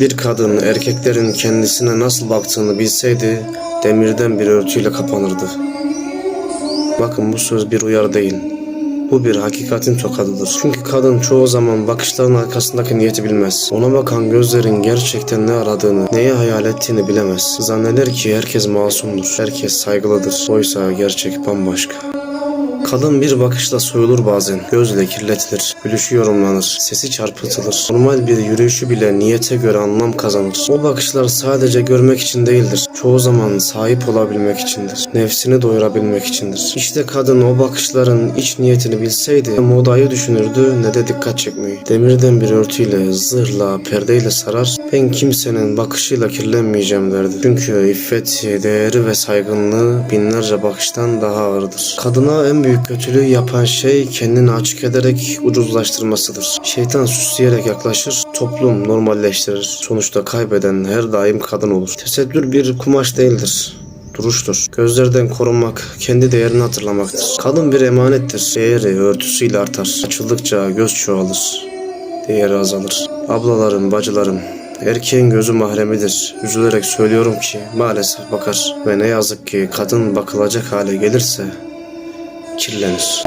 Bir kadın erkeklerin kendisine nasıl baktığını bilseydi demirden bir örtüyle kapanırdı. Bakın bu söz bir uyarı değil. Bu bir hakikatin tokadıdır. Çünkü kadın çoğu zaman bakışların arkasındaki niyeti bilmez. Ona bakan gözlerin gerçekten ne aradığını, neyi hayal ettiğini bilemez. Zanneder ki herkes masumdur, herkes saygılıdır. Oysa gerçek bambaşka. Kadın bir bakışla soyulur bazen. Gözle kirletilir. Gülüşü yorumlanır. Sesi çarpıtılır. Normal bir yürüyüşü bile niyete göre anlam kazanır. O bakışlar sadece görmek için değildir. Çoğu zaman sahip olabilmek içindir. Nefsini doyurabilmek içindir. İşte kadın o bakışların iç niyetini bilseydi ne modayı düşünürdü ne de dikkat çekmeyi. Demirden bir örtüyle, zırhla, perdeyle sarar. Ben kimsenin bakışıyla kirlenmeyeceğim derdi. Çünkü iffeti, değeri ve saygınlığı binlerce bakıştan daha ağırdır. Kadına en büyük kötülüğü yapan şey kendini açık ederek ucuzlaştırmasıdır. Şeytan süsleyerek yaklaşır, toplum normalleştirir. Sonuçta kaybeden her daim kadın olur. Tesettür bir kumaş değildir duruştur. Gözlerden korunmak, kendi değerini hatırlamaktır. Kadın bir emanettir. Değeri örtüsüyle artar. Açıldıkça göz çoğalır. Değeri azalır. Ablalarım, bacılarım, erkeğin gözü mahremidir. Üzülerek söylüyorum ki maalesef bakar. Ve ne yazık ki kadın bakılacak hale gelirse kirlenir.